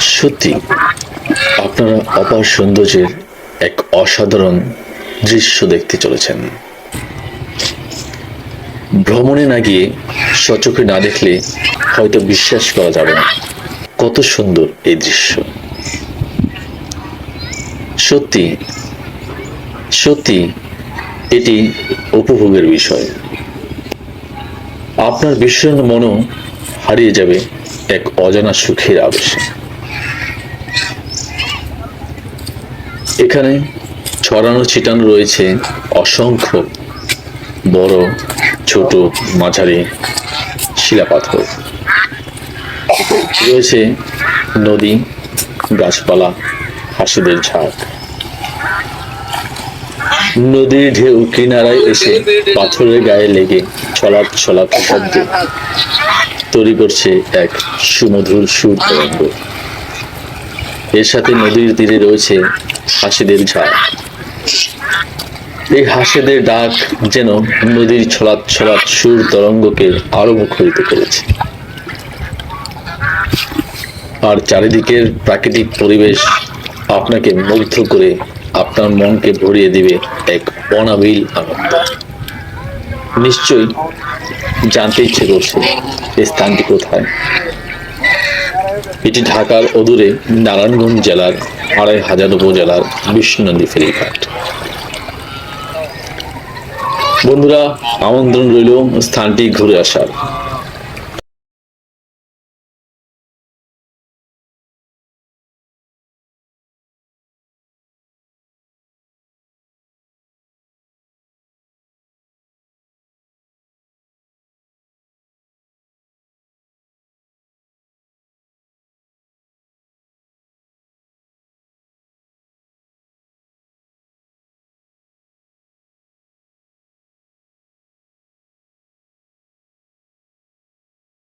সত্যি, আপনারা অপার সৌন্দর্যের এক অসাধারণ দৃশ্য দেখতে চলেছেন। ভ্রমণে না গিয়ে সচোখে না দেখলে হয়তো বিশ্বাস করা যাবে না। কত সুন্দর এই দৃশ্য। সত্যি সত্যি, এটি উপভোগের বিষয়। আপনার বিষণ্ণ মনও হারিয়ে যাবে এক অজানা সুখের আবেশে। এখানে ছড়ানো ছিটানো রয়েছে অসংখ্য বড়, ছোট, মাঝারি শিলাপাথর। রয়েছে নদী, গাছপালা, হাসিদের ঝাঁক নদীর ঢেউ কিনারায় এসে পাথরের গায়ে লেগে ছলাপ ছলাপ শব্দে তৈরি করছে এক সুমধুর সুর তরঙ্গ। এর সাথে নদীর তীরে রয়েছে হাসিদের ঝাঁক এই হাসিদের ডাক যেন নদীর ছলাৎ ছলাৎ সুর তরঙ্গকে আরও মুখরিত করেছে। আর চারিদিকের প্রাকৃতিক পরিবেশ আপনাকে মুগ্ধ করে আপনার মনকে ভরিয়ে দিবে এক অনাবিল আনন্দ। নিশ্চয়ই জানতে ইচ্ছে করছে স্থানটি কোথায়। এটি ঢাকার অদূরে নারায়ণগঞ্জ জেলার আড়াই হাজার উপজেলার বিষ্ণুনন্দী ফেরিঘাট। বন্ধুরা, আমন্ত্রণ রইল স্থানটি ঘুরে আসার।